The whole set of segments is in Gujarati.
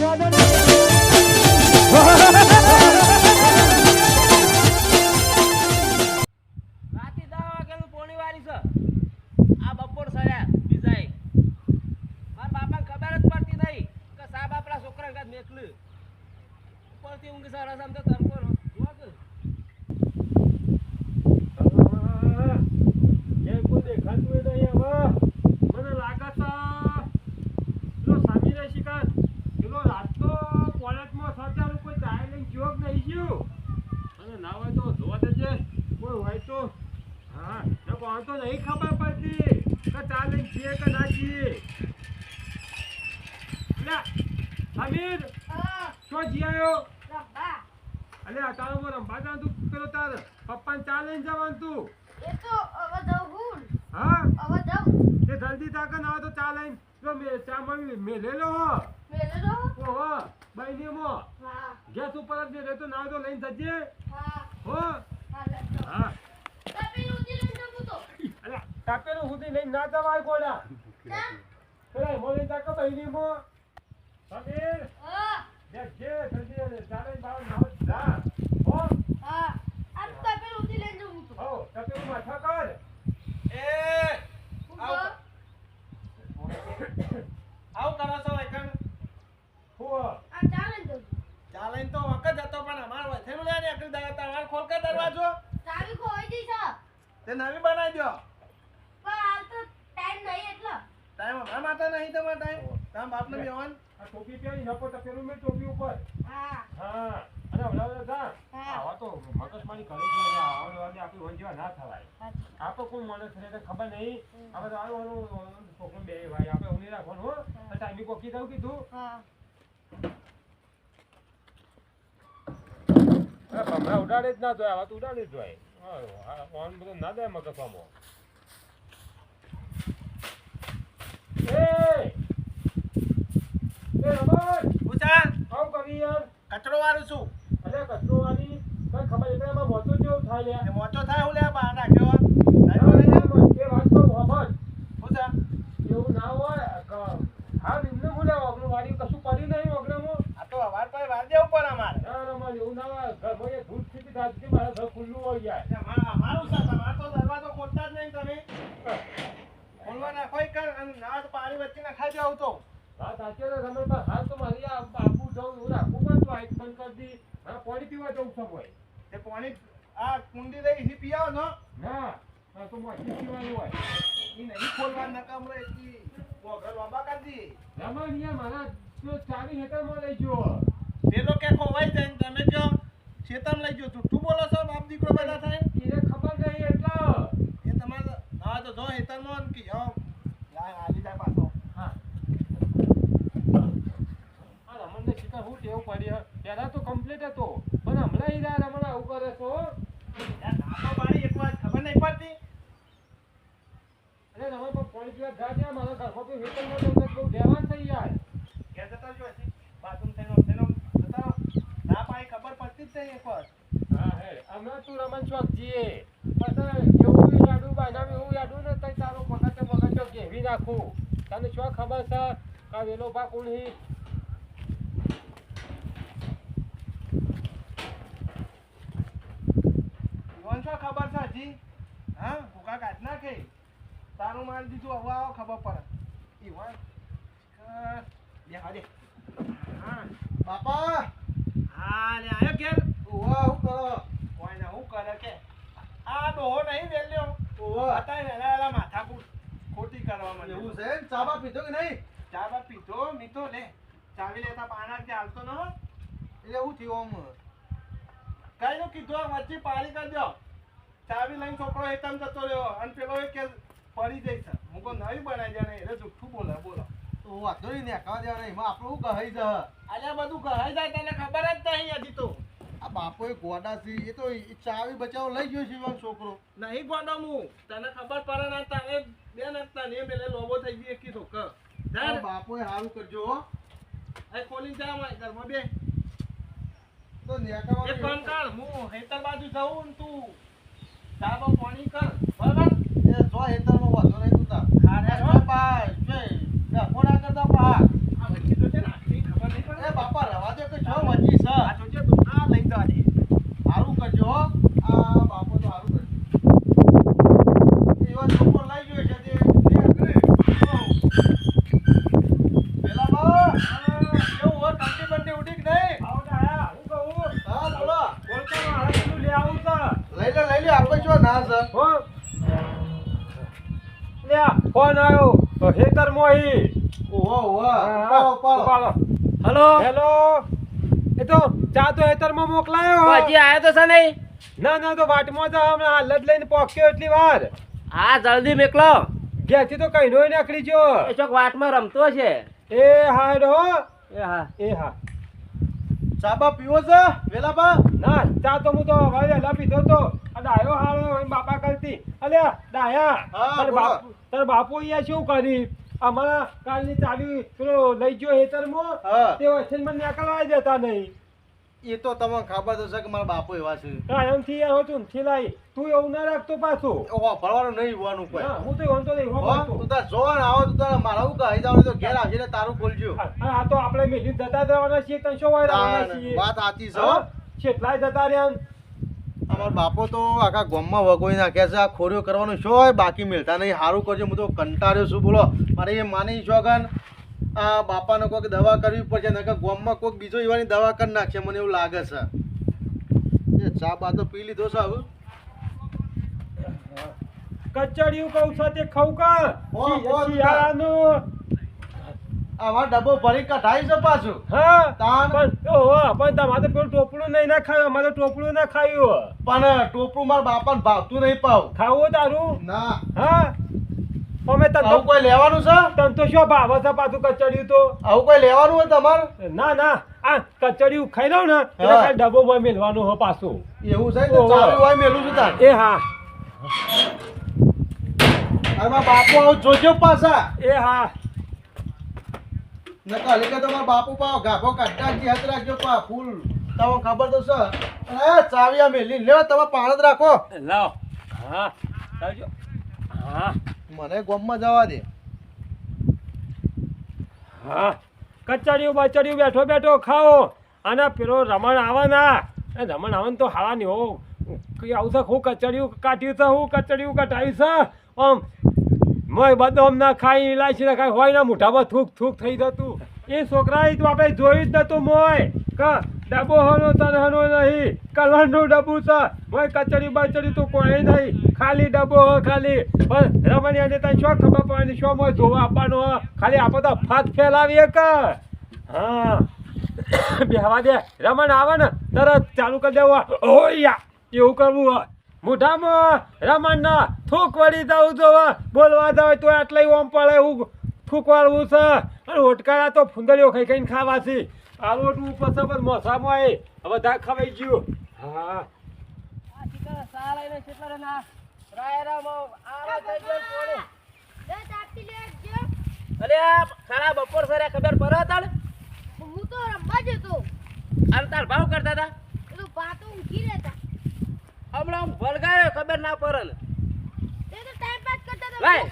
કશો હા તો નહીં ખબર પડતી કે ચાલે છીએ કે ના છીએ લે સમીર શું જી આવ્યો અલે અતારમાં રંભા જાણ તું પેલો તાર. પપ્પાને ચા લઈને જવાનું તું. હા. તે જલ્દી તાકે ના તો ચા લઈને. જો મે ચા મળી મેલેલો હો. ઓહો બૈની મો. ગેસ ઉપર જ મેલે તો ના તો લઈને જજે. હો. હા. અલે તાપેલું સુધી લઈને ના જવાય કોડા પેલા મોલી તાકે બહેની મો. સમીર જે જે જલ્દી અને ચા લઈને બહાર ના હોય જા હો હો તાપેલું માથા કર એ આવ આવ કરો છો એકણ હો ચાલે તો વખત હતો પણ અમાર વથેલું લે ને એકડી દાડા તમાર ખોલ કે દરવાજો તે નવી બનાવી દો ટાઈમ અમારા માટે નહીં તમારો ટાઈમ તાર બાપને બેવાન આ ટોપી પહેરી નકો તપેલું મેં ટોપી ઉપર હા અને હમણાં જા આવા તો મગજમારી કરે છે એટલે આવા વાગે આપણી વન જેવા ના થવાય આપણે એને ખબર નહીં. હવે તો આવવાનું છોકરો બે ભાઈ આપણે ઉની રાખવાનું હો. ટાઈમિંગ ટાઈમી કોકી દઉં કીધું. ભમરા ઉડાડે જ ના જોઈએ આવા તો ઉડાડે જ જોઈએ ફોન બધો ના દે કરી યાર. કચરો વાળું છું. અરે કચરો વાળી કઈ ખબર એટલે એમાં મોટો જેવું થાય મોટો થાય હું લે બહાર નાખ્યો લે. એ વાત તો હોભળ. પૂછા એવું ના હોય ક- હા એમને લેવા આપણું વાડી કશું કર્યું નહીં વગડામાં આ તો અવાર પર વાર દેવું પડે અમારે ના ના મારે એવું ના હોય ઘરમાં એ ધૂળ સ્થિતિ થાય છે મારા ઘર ખુલ્લું હોય યાર એટલે અમાર- અમારું છે તમારે તો દરવાજો ખોલતા જ નહીં તમે ખોલવા નાખો ઈ કર અને ના તો પાણી વચ્ચે નાખાઈ દેવું તો હા સાચી વાત રમણ પણ હાલ તો મારી આ બાપુ જવું એવું રાખવું પણ તો આઈક બંધ કરી દી હા પાણી પીવા જવું સમ હોય તે પાણી આ કુંડી રહી હી પીયાવો ને ના હા તો મોટી પીવાનું હોય ઈ નહીં ખોલવા નકામ રહે ઈ વગર લોબા કરી દી રમણ યાર મારા જો ચાવી હેઠળમાં લઈ ગયો પેલો કે ખોવાઈ જાય ને તમે કહો શેતમ લઈ ગયો જુઠ્ઠું બોલો છો બાપ દીકરો બધા થાય એને ખબર નહીં એટલે એ તમારે ના તો જો હેતરમાં ને કે આવો લાય આલી જાય પાછો હા આ રમણને શીખર હું ટેવ પડી હે. પહેલા તો કમ્પ્લીટ હતો પણ હમણાં ઈ રહ્યા રમણ આવું કરે છો યાર નાનો પાણી એક વાર ખબર નહીં પડતી અરે રમણ પણ પાણી પીવા જા ત્યાં મારા ઘરમાં કોઈ હેતરમાં જવું તો બહુ બેવાન થઈ જાય ઘેર જતા જો હજી બાથરૂમ થઈને થઈને જતા રહો. ના પાણી ખબર પડતી જ નહીં એક વાર હા હે હમણાં તું રમણ ચોક જીએ પછી એવું યાડું બાયનામાં એવું યાડું ને તઈ તારો મગજ મગજ ચોક ઘેવી નાખું તને શું ખબર છે કે વેલો ભા કોણ હી ઈવન શું ખબર છે હજી? હા? ભૂકા કાઢ નાખે તારું મારી દીધું હવે આવો ખબર પડે. ઈવન. હાલે હા. બાપા! હા લે આયો ઘેર. ઓવા હું કરો? કોઈ ના હું કરે કે? આ ડોહો નહીં વેલ્યો. ઓવા અત્યારે વેલા વેલા માથા ખોટી કરવા મને એવું છે? ચા બા પીધો કે નહીં? ચા બા પીધો મીતો લે. ચાવી લેતા પાણા કે હાલતો ન એટલે એવું થયું આમ. કઈ નું કીધું વચ્ચે પાણી કરી દો. ચાવી લઈને છોકરો એકદમ જતો રહ્યો. અને પેલો એ કે પડી જઈ છે હું કોઈ નવી બનાવી જાય એટલે જુઠ્ઠું બોલે બોલો. તો વાંધો નહીં ને ખાવા દેવાના એમાં આપણું કહાઈ જાય અલ્યા બધું કહાઈ જાય તને ખબર જ નહીં હજી તો. આ બાપો એ ગોડા છે એ તો ચાવી બચાવો લઈ ગયો છે છોકરો. નહીં ગોડા હું. તને ખબર પડે ને તને બે ને તને પેલે લોબો થઈ ગઈ એક છોકર કર આ બાપો હારું સારું કરજો હો. એ ખોલી જા મારી ઘરમાં બે. તો એક કામ કર હું હેતર બાજુ જાઉં ને તું. ચાબો પાણી કર. બરાબર? એ જો હેતરમાં વાંધો નહીં તું તા ખારે જો પા જો ડખો કરતા પા આ વચ્ચે તો છે ને ખબર નહીં પડે. એ બાપા રવા દે કે જો વચ્ચી છે. આ જોજે તું આ લઈ દે હારું કરજો હો. આ બાપો તો હારું કરજો એવા છોકરો લઈ ગયો છે તે તે અઘરી. પેલા બા કેવું હોય કંટી બંટી ઉડી કે નહીં આવો ડાયા હું કહું હા બોલો બોલતા મારે પેલું લઈ આવું છે લઈ લે લઈ લે આપણે જો ના સર હો લે આ ફોન આવ્યો હેતર મોહી ઓહો ઓહો ઉપાડો ઉપાડો હલો હેલો એ તો ચા તો હેતરમાં મોકલાયો હજી આયો તો છે નહીં? ના ના તો વાટમાં તો હમણાં હાલત લઈને પોક્યો એટલી વાર. હા જલ્દી મેકલો. ઘેરથી તો કઈ નોય નીકળી ગયો. એ ચોક વાટમાં રમતો છે. એ હા હેડો એ હા. એ હા. ચાબા પીવો છે વેલા બા? ના ચા તો હું તો હવે પીધો તો. ડાયો હારો બાપા કરતી. અલ્યા ડાયા હા, તાર બાપુ તાર બાપુ અહીંયા શું કરી? અમારા કાલની ચાવી પેલો લઈ ગયો હેતરમાં હા. તે વચ્ચે મને નીકળવા દેતા નહીં. એ તો તમને ખબર તો છે કે મારા બાપુ એવા છે. કાયમથી આવો છું ને લાઈ તું એવું ના રાખતો પાછું. ઓહો ભરવાનું નહીં હોવાનું કોઈ. હા, તો તો નહીં હોવા તું તાર જોન આવો તું તારે મારા હું કહી જાવ તો ઘેર આવજે ને તારું બોલજો હા, આ તો આપણે મેલી જતા રહેવાના છીએ તને શું હોય રહેવાના છીએ. વાત આતી છે? કેટલાય જતા રહ્યા અમારા બાપો તો આખા ગામમાં વગોઈ નાખ્યા છે આ ખોરીઓ કરવાનું શું હોય બાકી મિલતા નહીં. સારું કરજો હું તો કંટાળ્યો છું બોલો. મારે એ માની શોગન. આ બાપાને કોઈક દવા કરવી પડશે નકર ગોમમાં કોઈક બીજો એવાની દવા કરી નાખશે મને એવું લાગે છે. એ ચા બા તો પી લીધો સાહેબ કચડિયું કહું છું તે ખાઉં કા શિયાળાનું. આમાં ડબ્બો ભરી કઢાઈ છે પાછું. હા તાન. ઓહો પણ તમારે પેલું ટોપલું નહીં ના ખાયું અમારે ટોપલું ના ખાયું પણ ટોપરું મારા બાપાને ભાવતું નહીં પાવ. ખાવું તારું? ના. હા? અમે તને આવું તો કોઈ લેવાનું છે? તને તો શું ભાવ છે પાછું કચડિયું તો? આવું કોઈ લેવાનું હોય તમારે? ના ના. આ કચડિયું ખાઈ લઉં ને એટલે. ખાલી ડબ્બોમાં મેલવાનું હો પાછું. એવું છે ને ચાલુ હોય મેલું છું તાર. એ હા. અરે બાપુ આવું જોજો પાછા. એ હા. નકર હલી કે તમારા બાપુ પાવ ગાભો કાઢતા જ હાથ રાખજો પા ફૂલ. તમને ખબર તો છે. એ ચાવી આ મેલી. લ્યો તમે પાણ જ રાખો. લાવ. હા હા. મને ગોમમાં જવા દે. હા, કચડિયું બચડિયું બેઠો બેઠો ખાઓ. અને પેલો રમણ આવવાના એ રમણ આવે ને તો હાળા નહીં હો. કઈ આવું છે? હું કચડિયું કાઢ્યું છે? હું કચડિયું કટાયું છે? આમ મોય બદામ ના ખાઈ ઇલાયચી ના ખાઈ. હોય ને, મોઢામાં થૂક થૂક થઈ જતું. એ છોકરા તો આપણે જોયું જ નતું મોય ક ડબ્બો હનો તને હનો નહીં. કલરનું ડબ્બું છે. મોય કચડી બચડી તો કોઈ નહીં. ખાલી ડબ્બો હો, ખાલી. પણ રમણીયાને તને શું ખબર પડે શું મોય જોવા આપવાનો હો? ખાલી આપણે તો ફાત ફેલાવીએ કે? હા. બેહવા દે. રમણ આવે ને, તરત ચાલુ કરી દેવો ઓયા એવું કરવું હોય. મોઢામાં રમણ ના થૂક વળી દઉં તો બોલવા દઉં તો આટલે ઓમ પડે. એવું થૂક વાળવું છે. અને ઓટકાળા તો ફુંદરીઓ ખાઈ ખાઈને ખાવા છે. આ રોટવું પછી પણ મોસામાં એ હવે ધા ખવાઈ ગયું હા અરે આ ખારા બપોર સરે ખબર પડે તાણ હું તો રમવા જતો. અને તાર ભાવ કરતા હતા એ તો પાતો ઊંઘી રહેતા હમણાં વળગાયો ખબર ના પડે ને તે તો ટાઈમ પાસ કરતા હતા લાય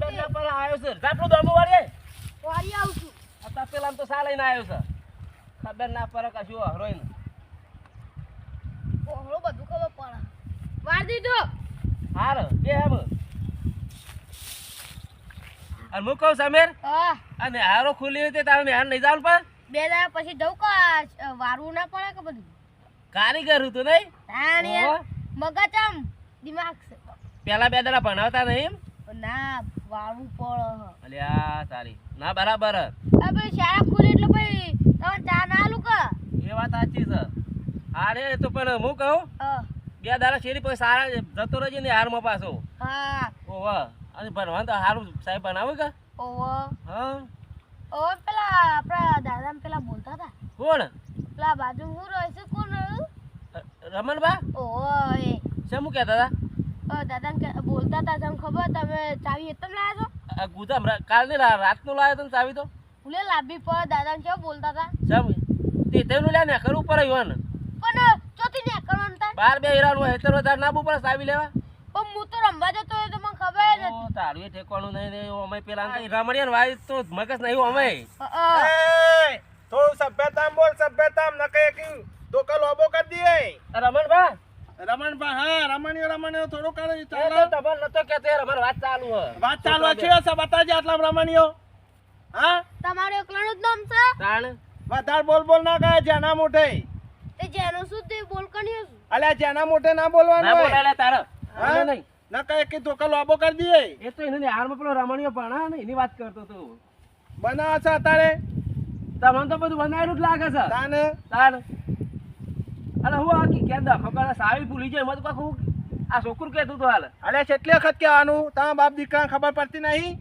તે ના પડે આવ્યો છે. જાપડું દોમું વાળીએ? વારી આવું છું. આ તપેલા તો સા લઈને આવ્યો છે. ખબર ના પડે કશું હરોઈને ઓહળો બધું ખબર પડે. વાર દીધો. હાર બે એમ અને હું કહું સમીર? હા. અને હારો ખુલી હતી તારે નેહાર નહીં જવાનું પણ? બે દાડા પછી જવું કે? વારવું ના પડે કે બધું? કારીગર હતું નહીં? તાણ મગજ આમ દિમાગ છે. પેલા બે દાડા ભણાવતા નહીં ના વારવું પડે અલ્યા તારી. ના બરાબર. જ. આ પેલી શાળા ખુલી એટલે ભાઈ તમે ચા ના આલું કે? એ વાત સાચી છે. અરે તો પણ હું કહું? બે દાડા શેરી પછી સારા જતો રહેજે ને હારમાં પાછો. હા. ઓહો અને ભણવાનું તો સારું સાહેબ ભણાવે કે? ઓવો હા? ઓવો પેલા આપણા દાદા પેલા બોલતા હતા. કોણ? પેલા બાજુ હું રહે છે કોણ રમણબા? ઓવો એ. શું કહેતા હતા? અ, દાદાને બોલતા હતા તમને ખબર તમે ચાવી છો? લાવ્યો તો ચાવી તો. ભૂલે લાંબી પર દાદાને કેવું બોલતા હતા સમ તે તેનું લ્યા ને કરવું પડે યુવાન પણ ચોથી ને કરવાનું તા? બાર બે હીરાનું હેતર વધારે ના પડે ચાવી લેવા. પણ હું તો રમવા જતો હોય તો મને ખબર જ તારું એ ઠેકવાનું નહીં ને અમે પેલા રમણીયા વાય તો મગજ નહીં અમે. થોડું સભ્યતામ બોલ સભ્યતામ ન કહે કે તો કલ કર દઈએ. રમણભા રમણભા હા રમણીઓ રમણીઓ થોડું કરે એ તો તમારે નતો કહેતો યાર અમારે વાત ચાલુ હે વાત ચાલુ છે? છે? બતાજે આટલા રમણીઓ હા? તમારો એકલાનું જ નામ છે? તાણ? વધાર બોલ બોલ ના કહે જેના મોઢે. તે જેનો શું તે બોલકણીઓ શું અલ્યા જેના મોઢે ના બોલવાનું ના બોલાલે તારો. હા? નહીં. ના કહે કે તો કલ લોબો કરી દઈએ. એ તો એને હારમાં પેલો રમણીયો ભણા ને એની વાત કરતો તો બનાવ છે અત્યારે. તમને તો બધું બનાવેલું જ લાગે છે. તાને તાણ? અરે હું આ કે દખો કરે સાવી ભૂલી જાય મત તો આ છોકરું કહેતું તો હાલ? અલે કેટલી વખત કહેવાનું? તમારા બાપ દીકરાને ખબર પડતી નહીં?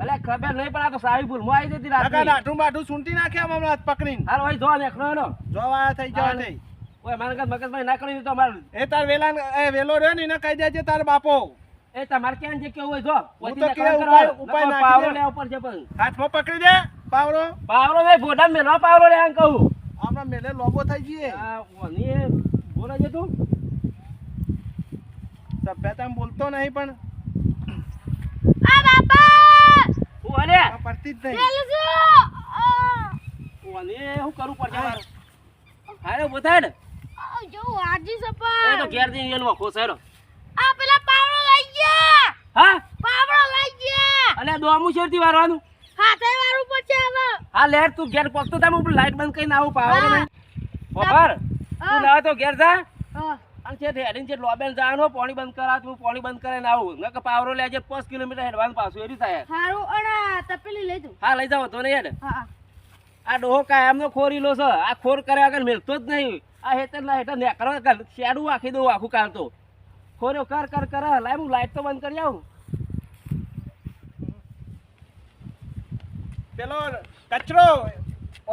અલે ખબર નહીં પણ આ તો સાવી ભૂલમાં આવી જતી રાત દાઢું બાઢું સૂંટી નાખે આમ હમણાં પકડીને? હાલ ભાઈ જો નેકનો એનો. જોવા થઈ જવા થઈ ઓય મારે કાંઈ મગજમાં ના કરી તો અમારે એ તાર વેલા એ વેલો રહ્યો ને એને કહી દેજે તાર બાપો. એ તમારે ક્યાં જે કેવું હોય જો. હું તો કે ઉપાય- ઉપાય નાખી દે. ઉપર છે પણ. હાથમાં પકડી દે પાવરો પાવરો ભાઈ ભોડા મેલો પાવરો રે આમ કહું. હમણાં મેલે લોબો થઈ જઈએ આ ઓની એ બોલે છે તું? સભ્યતા બોલતો નહીં પણ. આ બાપા! હું પડતી જ નહીં. આ, શું? કરવું પડશે મારે? હારે ઊભો થાય ને આ જો વાજી એ તો સપા ઘેર જઈને એનો વખો આ પેલા પાવડો લઈ ગયા. હા? પાવડો લઈ ગયા. અલે દોમું શેરથી વારવાનું? હાથે વાળું પડશે હવે. હા લેટ તું ઘેર પહોંચતો તમે ઉપર લાઈટ બંધ કરીને આવું પાવર હા. નહીં. તું ના તો ઘેર જા. હા. અને છે હેડીને છે લોબેન જવાનું પાણી બંધ કરા તું પાણી બંધ કરીને આવું. નકર પાવરો લેજે પાંચ કિલોમીટર હેડવાનું પાછું એરી થાય. સારું અને તપેલી લઈ જાઉં. હા લઈ જાવ તો નહીં હેડ. હા આ ડોહો કાયમનો ખોરીલો છે. આ ખોર કર્યા વગર મેળતો જ નહીં. આ હેતર ના હેઠળ નેકરો કર શેડું આખી દઉં આખું કાઢતો ખોર્યો કર કર કર લાય હું લાઈટ તો બંધ કરી આવું. પેલો કચરો,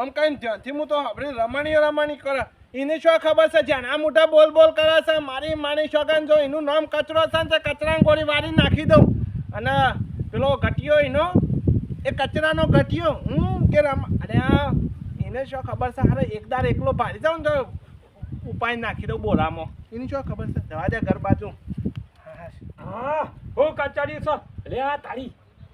આમ કઈ ધ્યાનથી હું તો આપણે રમણીયો રમણી કરે. એને શું ખબર છે? જ્યાં મોટા બોલ બોલ કરે છે, મારી માની શોગન જો એનું નામ કચરો છે ને તે કચરાની ગોળી વાળી નાખી દઉં. અને પેલો ઘટિયો એનો, એ કચરાનો ઘટિયો હું કે રમ, અરે આ, એને શું ખબર છે? અરે એકદાર એકલો ભારી જાઉં ને તો ઉપાય નાખી દઉં બોલામાં. એની શું ખબર છે? જવા દે ઘર બાજુ. હા, હું. કચાડી છો. લે આ તારી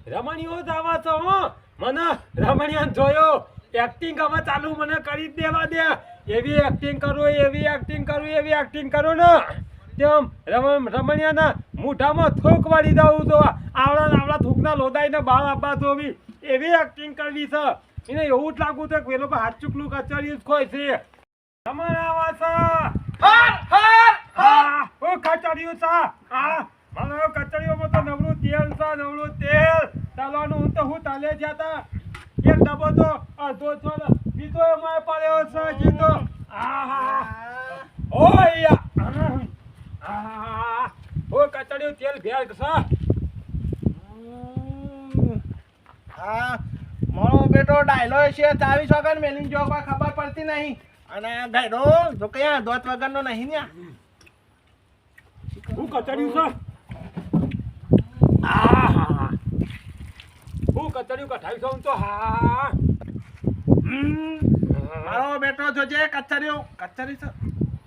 રમણીઓ જ આવા છો, હો. મને રમણીયાને જોયો. એક્ટિંગ હવે ચાલુ મને કરી દેવા દે. એવી એક્ટિંગ કરું એવી એક્ટિંગ કરું એવી એક્ટિંગ કરું ને. તેમ રમ રમણીયાના મૂઠામાં થૂક વાળી દઉં તો આવડા આવડા થૂકના લોદાઈને બાળ આપવા જોવી. એવી એક્ટિંગ કરવી છે. એને એવું જ લાગુ છે કે લોકો હાથ ચૂકલું કચરી જ ખોય છે. આવા છે. હા હા હું કચડિયું છે. હા મને તો નવરું તેલ છે નવળું તેલ. તલવાનું હું તો હું તલે જતા એક ડબ્બો તો? અડધો છો બીજો એમાં પડ્યો છે જીતો ઓય આહા હું. કચડિયું તેલ ભેળ છે. હા. મારો બેટો ડાયલો છે ચાવીસ વગર મેલી જો કોઈ ખબર પડતી નહીં. અને ગયડો જો કયા દોત વગરનો નહીં ને હું કચડિયું છે? હું કચડિયું કઠાવી છું તો હા. મારો બેટો જોજે કચરિયો કચરી છે.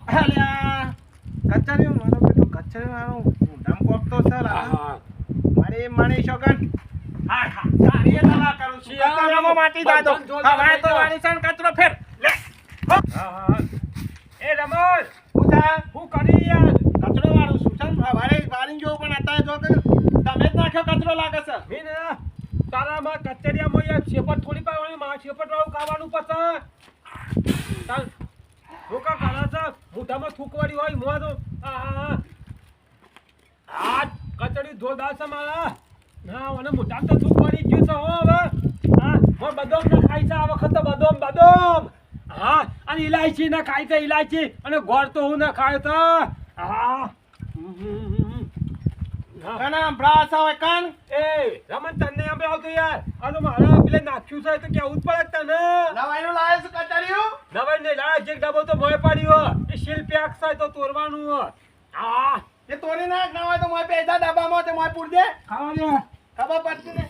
અલ્યા કચરિયો મારો બેટો કચરિયો મારો ઊંધામ કોકતો છે મારી માણી શોગન હા હા. એ દવા કરું છું. કચરામાં માટી દાદો. હવે તો. વાળી છે કચરો ફેર. લે. એ રમણ ઉઠા હું કરી યાર. કચરો વાળું છું. વારે વાળી જોઉં પણ અત્યારે જો કે તમે જ નાખ્યો કચરો લાગે છે? મીન, તારામાં કચેરિયામાં યાર શેપટ થોડી પાવાની માં શેપટ વાળું ખાવાનું પછી તાર ધોકા કાઢા છે? મોઢામાં થૂકવાડી હોય, મોં તો. આ આ કચડી ધોદા છે મારા. ના મને મોઢામાં તો થૂકવાડી ગયું છે હો, હવે. હા, હું, બદામ ના ખાઈ છે આ અને ઇલાયચી ના ખાય છે ઇલાયચી અને ગોળ તો હું ના ખાય તો. હા. હમ. બ્રાસ આવે કાન. એ રમન તને અમે આવતો યાર. આ તો મારા પેલે નાખ્યું છે તો કેવું જ પડે તને? નવાઈનું લાવે છે કચરિયું નવાઈ ને લાય જે ડબો તો મોય પાડ્યો એ શિલ પેક છે તો તોરવાનું હો. આ. એ તોરી નાખ ના હોય તો મોય પૈસા ડબ્બામાં તે મોય પૂર દે. ખાવા દે. ખબર પડતી ને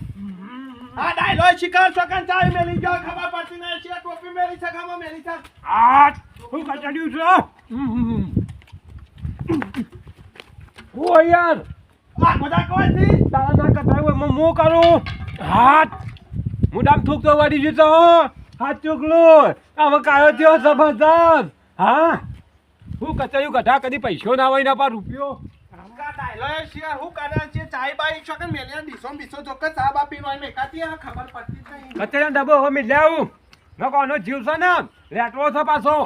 હા ડાયલો શિકાર સકન ચાવી મેલી ગયો ખબર પડતી ને છે ટોપી મેલી છે ખામાં મેલી છે. આ હું કચાડ્યું છું? ઓ યાર આ હું કરું? હાથ! મોઢામાં થૂક તો વાળી જતો હો! હા ચૂકલું. હવે કાયો થયો જબરદસ્ત હા? હું કચરિયું કઢા કદી પૈસો ના હોય ના પા રૂપિયો? આ જીવ છે ને? લેટવો છે પાછો.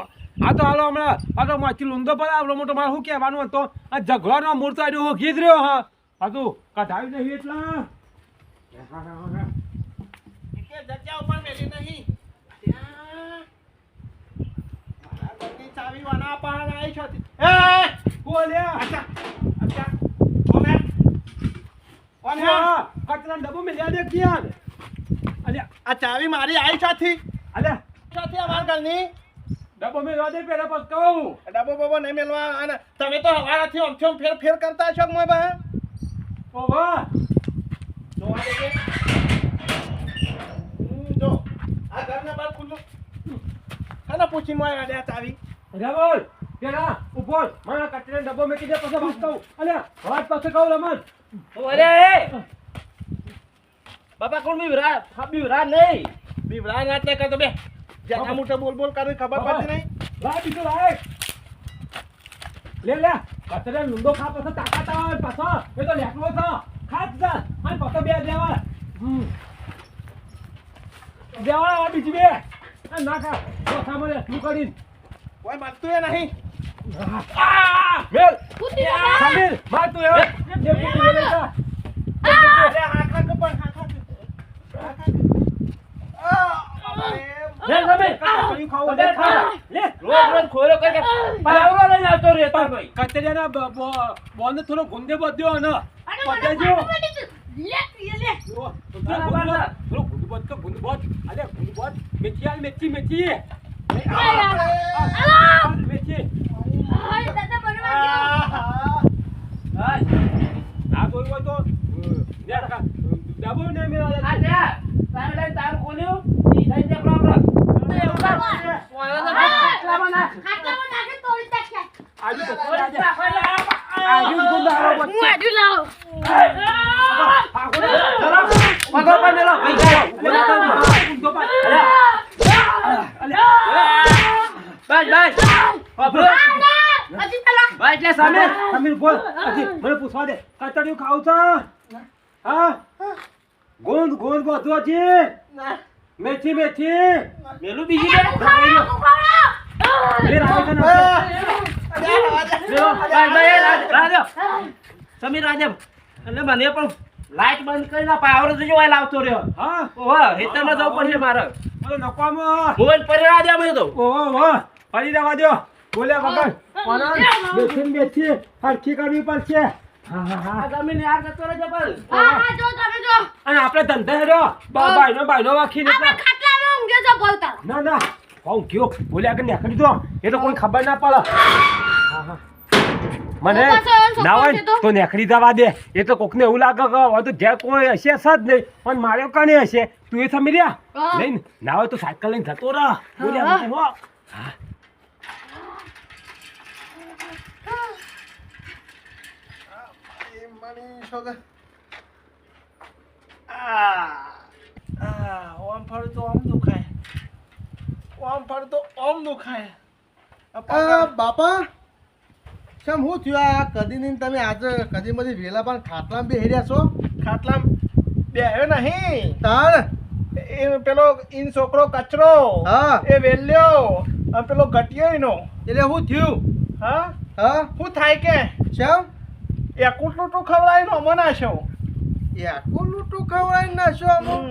આ તો હાલો હમણાં પાછો માછી લુંદો પર આવડો મોટો. મારે શું કહેવાનું હતો? આ ઝઘડોનો મૂર્ત આવ્યો હું કીધ રહ્યો હા. પાછું કઢાવી નહીં એટલા? કે જગ્યા ઉપર મેલી નહીં. ચાવી વાના પાન આવી છો. એ બોલ્યા અચ્છા અચ્છા. કોને? કોને? કચરા ડબ્બો મિલ્યા દે ક્યાં? અલ્યા આ ચાવી મારી આવી છોથી અલ્યા છોથી અમારા ઘરની. ડબ્બો મિલવા દે પેલા પછી કહું. ડબ્બો બબો નહીં મેલવા. અને તમે તો હવારાથી આમ ફેર ફેર કરતા છો મોય બા ઓવા જોવા દેજે હમ, જો. આ ઘરના બાર ખુલ્લું કાના પૂછી મોય આડે આ ચાવી રમણ પેલા ઊભો મારા કચરા ડબ્બો મેકી દે પછી વાત કહું અલ્યા વાત પછી કહું રમણ. અરે બાપા કોણ બી વિરા હા બી વિરા નહીં. બીવડા ના એટલે કરતો બે. જેના મોટે બોલ બોલ કરે ખબર પડતી નહીં. લાય બીજું લાય લે લે. કચરા લુંડો ખા પછી તાકાત આવે પાછો એ તો લેકલો છો ખાસ જા અને પછી બે દેવા દેવા આ બીજી બે ના ખા પાછા મને શું કરીને કોઈ માગતું એ નહીં આ મેલ કૂદી માર તું હવે જે કૂટી લે જા અરે હા ખા કે પણ હા ખા કે. હા ખા કે. આ, બાપા રે. લે સમીર કયું ખાવું અરે ખા. લે રોજ રોજ ખોરો કરી પાવરો લઈને આવતો રહેતો ભાઈ કચરિયાના બ- બ- બોને થોડો ગુંદે બધ્યો અને અને પતે મને જો પાણી પડી ગયું. લે, લે, લે. થોડો ગુંદ બોધ તો ગુંદ બોધ. અલે ગુંદ બોધ. મેથી આલ, મેથી, મેથી. મેથી. હાય, દાદા બનવા ગયો. આ, હા. આ જોયું હોય તો, અ, લે ટકા, ડાબો ને મેળા લે. આ ત્યાં તારે લઈને તારું ખોલ્યું ઈ થઈ જાય પ્રોબ્લેમ એવું કર ખાટલામાં નાખ. ખાટલામાં નાખી તોડી નાખ્યા. આજુ તો તોડી આજે. નાખ, એટલે આ- આજુ જ ગુંદ આવો હું વચ્ચે. આડું લાવું. આ ગુંદ. ચલો. પગો પર મેલો, ભાઈ ગયો. અલે, આ ગુંદો પાડ. અલે, અલે, બસ બસ બાપુ. આ ના, હજી પેલા. બસ એટલે સમીર સમીર બોલ હજી મને પૂછવા દે ખાવ છે? હા? ગુંદ ગુંદ બધું છે? ના. મેથી મેથી? મેલું બીજી બે? રાવે છે ને બસ બસ એ રાજ- રાજો. સમીર રાજમ એટલે મને પણ લાઈટ બંધ કરીને પાવર તો જોવાય લાવતો રહ્યો. હા. ઓહો હેતરમાં જવું પડશે મારે. નકામો બોલ પરી રાજ અમે તો ઓહો પડી જવા દો બોલ્યા વગર. કોના મેથી ને હરખી કરવી પડશે. હા હા હા. આ જમીન યાર જતો રહેજો પણ હા, હા, જો તમે જો. અને આપણે ધંધા હેડો. ભાઈનો છે બોલતા. ના ના. કોણ કયો બોલ્યા આગળ નીકળી દો એ તો કોઈ ખબર ના પડે. હા, હા. મને ના હોય તો? નીકળી જવા દે. એ તો કોકને એવું લાગે કે હવે તો જે કોઈ હશે જ નહીં. પણ માર્યો કણે હશે? તું એ સમી રહ્યા હા. લઈને. ના હોય તો સાયકલ લઈને જતો રહ. બોલ્યા હા. હો. આ, ઓમ ફરું તો ઓમ દુખાય ઓમ ફરું તો ઓમ દુખાય બાપા. શેમ શું થયું આ કદી ને તમે આજે કદી બધી વેલા પણ ખાટલામાં બે હેર્યા છો? ખાટલામાં બેહ્યો નહીં. તાણ? એ પેલો ઇન છોકરો કચરો. હા. એ વેલ્યો. પેલો ઘટ્યો એનો એટલે શું થયું? હા? હા? શું થાય કે? શેમ એકુટ લૂટું ખવડાવીને અમો નાખ્યો એ આખું લૂંટું ખવડાવી નાખશો અમુક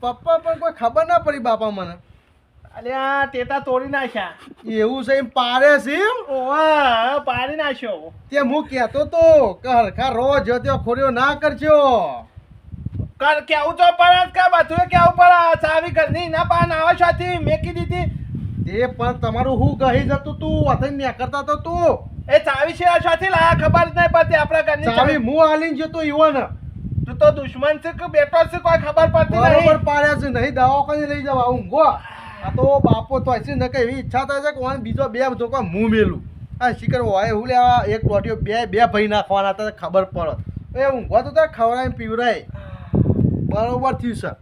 પપ્પા પણ કોઈ ખબર ના પડી બાપા મને. અલ્યા ટેટા તોડી નાખ્યા. એવું છે એમ પાડે છે વાહ ઓવા પાડી નાખ્યો. તે હું કહેતો તો કે હરખા રોજ જતો ખોર્યો ના કરજો. કર કેવું તો પડે કે બધું કેવું પડે. ચાવી ઘરની ના પાન આવે સાથી મેકી દીધી. તે પણ તમારું હું કહી જતું તું અથઈ ને કરતા તો તું. એ ચાવી છે આ સાથી લાયા ખબર જ નહીં પડતી આપણા ઘરની ચાવી હું હાલીને જતો ઈવન તું તો દુશ્મન છે કે બેટો છે કોઈ ખબર પડતી નહીં. બરોબર પાડ્યા છે નહીં દવાખાને લઈ જવા ઊંઘો આ તો બાપો તો હશે ને કે એવી ઈચ્છા થાય છે કે હું બીજો બે જો કોઈ હું મેલું. આ શિકર હોય હું લેવા એક દોઢીઓ બે બે ભાઈ નાખવાના હતા ખબર પડે. એ ઊંઘવા તો ત્યાં ખવડાય પીવરાય. બરોબર થયું સર.